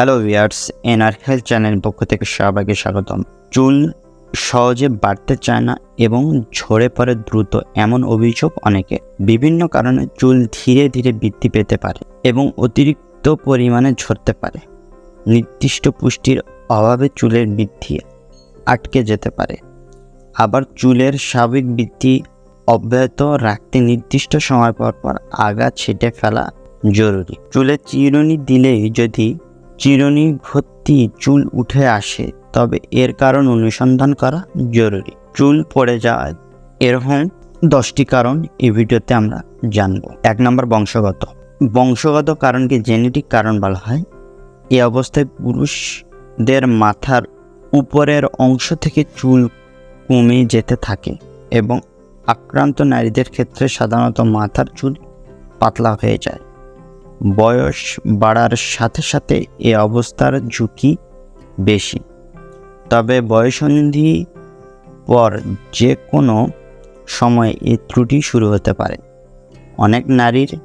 Hello viewers NR health channel পক্ষ থেকে সবাইকে স্বাগতম। চুল সহজে বাড়তে চায় না এবং ঝরে পড়ে দ্রুত এমন অভিযোগ অনেকে। বিভিন্ন কারণে চুল ধীরে ধীরে বৃদ্ধি পেতে পারে এবং অতিরিক্ত পরিমাণে ঝরতে পারে। নির্দিষ্ট পুষ্টির অভাবে চুলের বৃদ্ধি আটকে যেতে পারে। আবার চুলের স্বাভাবিক বৃদ্ধি অব্যাহত রাখতে নির্দিষ্ট সময় পর পর আগা ছেটে ফেলা জরুরি। চুলে চিরুনি দিলেই যদি চিরুনি ভর্তি চুল উঠে আসে, তবে এর কারণ অনুসন্ধান করা জরুরি। চুল পড়ে যাওয়া এরকম দশটি কারণ এই ভিডিওতে আমরা জানব। এক নম্বর, বংশগত। বংশগত কারণকে জেনেটিক কারণ বলা হয়। এ অবস্থায় পুরুষদের মাথার উপরের অংশ থেকে চুল কমে যেতে থাকে এবং আক্রান্ত নারীদের ক্ষেত্রে সাধারণত মাথার চুল পাতলা হয়ে যায়। বয়স বাড়ার সাথে সাথে এ অবস্থার ঝুঁকি বেশি। তবে বয়সন্ধি পর যে কোনো সময় এই ত্রুটি শুরু হতে পারে। অনেক নারীর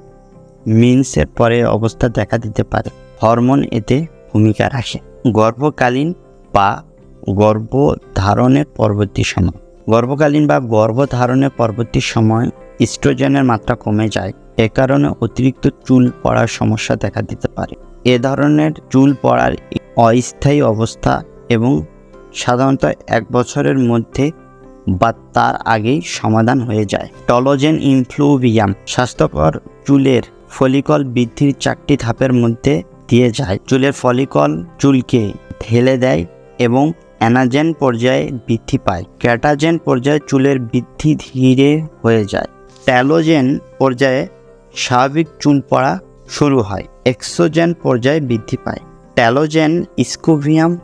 মিন্সের পরে অবস্থা দেখা দিতে পারে। হরমোন এতে ভূমিকা রাখে। গর্ভকালীন বা গর্ভধারণের পরবর্তী সময়। গর্ভকালীন বা গর্ভধারণের পরবর্তী সময় ইস্ট্রোজেনের মাত্রা কমে যায়। এ কারণে অতিরিক্ত চুল পড়ার সমস্যা দেখা দিতে পারে। এ ধরনের চুল পড়ার অস্থায়ী অবস্থা এবং সাধারণত এক বছরের মধ্যে বা তার আগেই সমাধান হয়ে যায়। টলোজেন ইনফ্লুভিয়াম স্বাস্থ্যকর চুলের ফলিকল বৃদ্ধির চারটি ধাপের মধ্যে দিয়ে যায়। চুলের ফলিকল চুলকে ঢেলে দেয় এবং অ্যানাজেন পর্যায়ে বৃদ্ধি পায়। ক্যাটাজেন পর্যায়ে চুলের বৃদ্ধি ধীরে হয়ে যায়। ট্যালোজেন পর্যায়ে স্বাভাবিক চুল পড়া শুরু হয়। এক্সোজেন পর্যায়ে বৃদ্ধি পায়। ট্যালোজেন স্কোভিয়াম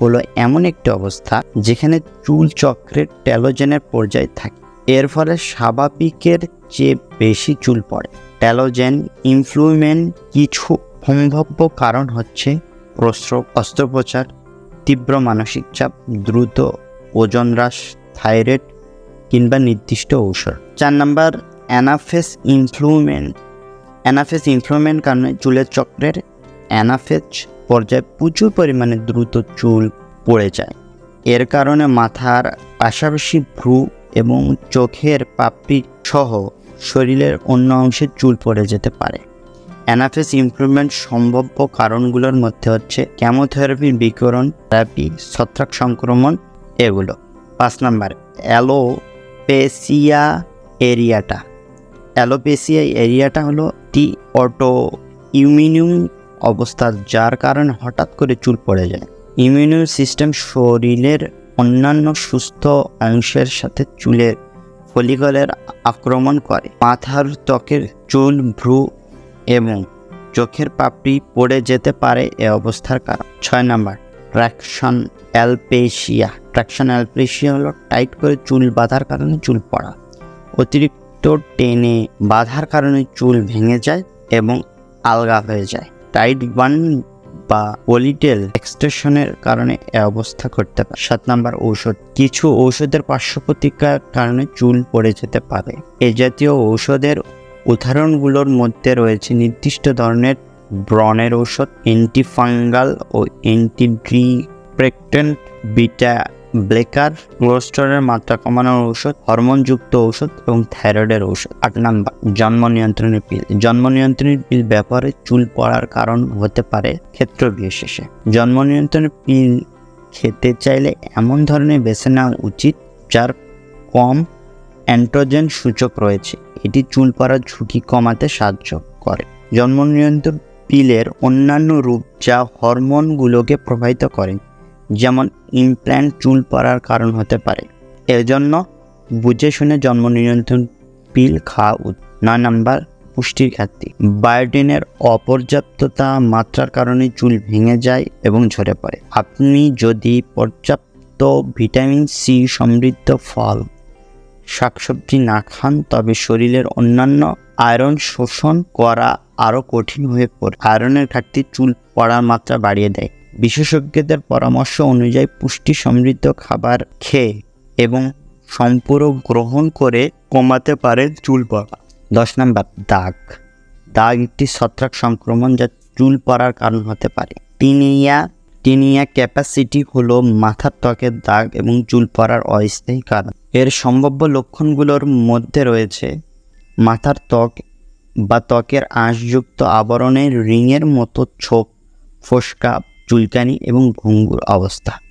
হলো এমন একটি অবস্থা যেখানে চুল চক্রের ট্যালোজেনের পর্যায়ে থাকে। এর ফলে স্বাভাবিকের চেয়ে বেশি চুল পড়ে। ট্যালোজেন ইনফ্লুমেন্ট কিছু সম্ভাব্য কারণ হচ্ছে প্রস্রব, অস্ত্রোপচার, তীব্র মানসিক চাপ, দ্রুত ওজন হ্রাস, থাইরয়েড কিংবা নির্দিষ্ট ঔষধ। চার নাম্বার অ্যানাফেস ইনফ্লুমেন্ট অ্যানাফেস ইনফ্লুমেন্ট কারণে চুলের চক্রের অ্যানাফেজ পর্যায়ে প্রচুর পরিমাণে দ্রুত চুল পড়ে যায়। এর কারণে মাথার পাশাপাশি ভ্রু এবং চোখের পাপড়ি সহ শরীরের অন্য অংশে চুল পড়ে যেতে পারে। অ্যানাফেস ইমপ্রুভমেন্ট সম্ভাব্য কারণগুলোর মধ্যে হচ্ছে ক্যামোথেরাপি বিকরণ থেরাপি ছত্রাক সংক্রমণ এগুলো। পাঁচ নাম্বার, অ্যালোপেসিয়া এরিয়াটা। অ্যালোপেসিয়া এরিয়াটা হলো টি অটো ইমিউনিম অবস্থা, যার কারণে হঠাৎ করে চুল পড়ে যায়। ইমিউন সিস্টেম শরীরের অন্যান্য সুস্থ অংশের সাথে চুলের ফলিকলের আক্রমণ করে। মাথার ত্বকের চুল ভ্রু এবং চোখের পাপড়ি পড়ে যেতে পারে এ অবস্থার কারণ। ছয় number traction alopecia traction alopecia হলো টাইট করে চুল বাঁধার কারণে চুল পড়া। অতিরিক্ত টেনে বাঁধার কারণে চুল ভেঙে যায় এবং আলগা হয়ে যায়। টাইট বান বা পলিটেল এক্সটেশনের কারণে এ অবস্থা করতে পারে। সাত নাম্বার ঔষধ। কিছু ঔষধের পার্শ্ব প্রতিক্রিয়ার কারণে চুল পড়ে যেতে পারে। এ জাতীয় ঔষধের উদাহরণগুলোর মধ্যে রয়েছে নির্দিষ্ট ধরনের ব্রণের ঔষধ অ্যান্টিফাঙ্গাল ও অ্যান্টিড্রিপ্রেক্টেন্ট বিটা ব্লেকার, কোলেস্টেরলের মাত্রা কমানোর ঔষধ, হরমোনযুক্ত ঔষধ এবং থাইরয়েডের ঔষধ। আট নাম্বার, জন্ম নিয়ন্ত্রণের পিল। জন্ম নিয়ন্ত্রণের পিল ব্যবহারে চুল পড়ার কারণ হতে পারে ক্ষেত্র বিশেষে জন্ম নিয়ন্ত্রণের পিল খেতে চাইলে এমন ধরনের বেছে নেওয়া উচিত যার কম অ্যান্ট্রোজেন সূচক রয়েছে। এটি চুল পড়ার ঝুঁকি কমাতে সাহায্য করে। জন্ম নিয়ন্ত্রণ পিলের অন্যান্য রূপ যা হরমোনগুলোকে প্রভাবিত করে। যেমন ইমপ্ল্যান্ট চুল পড়ার কারণ হতে পারে। এজন্য বুঝে শুনে জন্ম নিয়ন্ত্রণ পিল খাওয়া নয় নাম্বার পুষ্টির ঘাটতি। বায়োটিনের অপর্যাপ্ততা মাত্রার কারণে চুল ভেঙে যায় এবং ঝরে পড়ে। আপনি যদি পর্যাপ্ত ভিটামিন সি সমৃদ্ধ ফল, শাকসবজি না খান, তবে শরীরের অন্যান্য আয়রন শোষণ করা আরও কঠিন হয়ে পড়ে। আয়রনের ঘাটতি চুল পড়ার মাত্রা বাড়িয়ে দেয়। বিশেষজ্ঞদের পরামর্শ অনুযায়ী পুষ্টি সমৃদ্ধ খাবার খেয়ে এবং সম্পূরক গ্রহণ করে কমাতে পারে চুল পড়া। দশ নম্বর, দাগ। দাগ একটি ছত্রাক সংক্রমণ যা চুল পড়ার কারণ হতে পারে। টিনিয়া টিনিয়া ক্যাপাসিটি হলো মাথার ত্বকের দাগ এবং চুল পড়ার অস্থায়ী কারণ। এর সম্ভাব্য লক্ষণগুলোর মধ্যে রয়েছে মাথার ত্বক বা ত্বকের আঁশযুক্ত আবরণের রিংয়ের মতো ছোপ, ফোসকা চুলকানি এবং ঘুঙ্গুর অবস্থা।